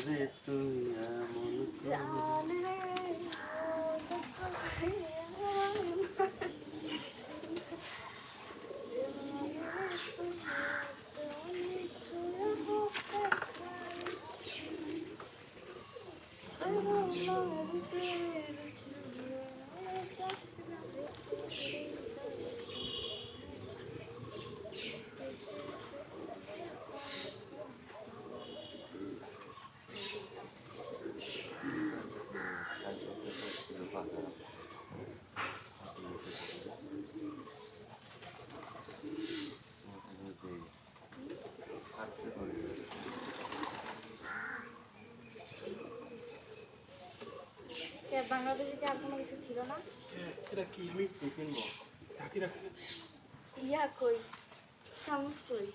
জান রে তুই এমন করে। জান বাংলাদেশে কি আর কোনো কিছু ছিল না? এটা কি? আমি টিফিন বক্স। ঢাকি রাখছি। ইয়া কই? চামচ কই?